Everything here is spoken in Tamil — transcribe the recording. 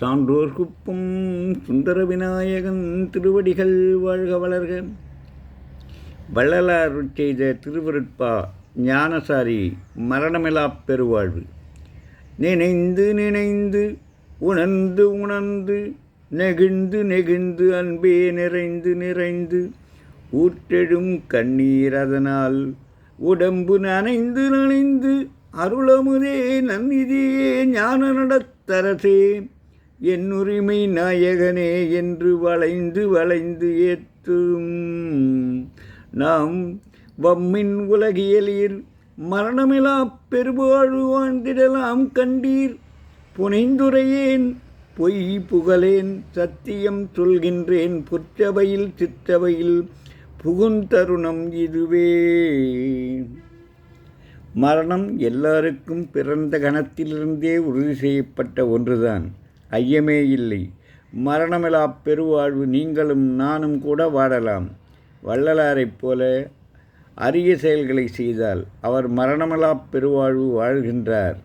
சான்றோர் குப்பும் சுந்தர விநாயகன் திருவடிகள் வாழ்க வளர்க. வள்ளலார் செய்த திருவருட்பா ஞானசாரி மரணமிலாப் பெருவாழ்வு. நினைந்து நினைந்து உணர்ந்து உணர்ந்து நெகிழ்ந்து நெகிழ்ந்து அன்பே நிறைந்து நிறைந்து ஊற்றெழும் கண்ணீர் அதனால் உடம்பு நனைந்து நனைந்து அருளமுதே நன்னிதியே ஞான நடத்தரசே. என் உரிமை நாயகனே என்று வளைந்து வளைந்து ஏற்றும் நாம் வம்மின் உலகியலீர் மரணமிலா பெருவாழ்வு வாழ்ந்திடலாம் கண்டீர். புனைந்துரையேன் பொய் புகழேன் சத்தியம் சொல்கின்றேன் புற்றவையில் சிற்றவையில் புகுந்தருணம் இதுவே. மரணம் எல்லாருக்கும் பிறந்த கணத்திலிருந்தே உறுதி செய்யப்பட்ட ஒன்றுதான். ஐயமே இல்லை. மரணமிலா பெருவாழ்வு நீங்களும் நானும் கூட வாழலாம். வள்ளலாரைப் போல அரிய செயல்களை செய்தால் அவர் மரணமிலா பெருவாழ்வு வாழ்கின்றார்.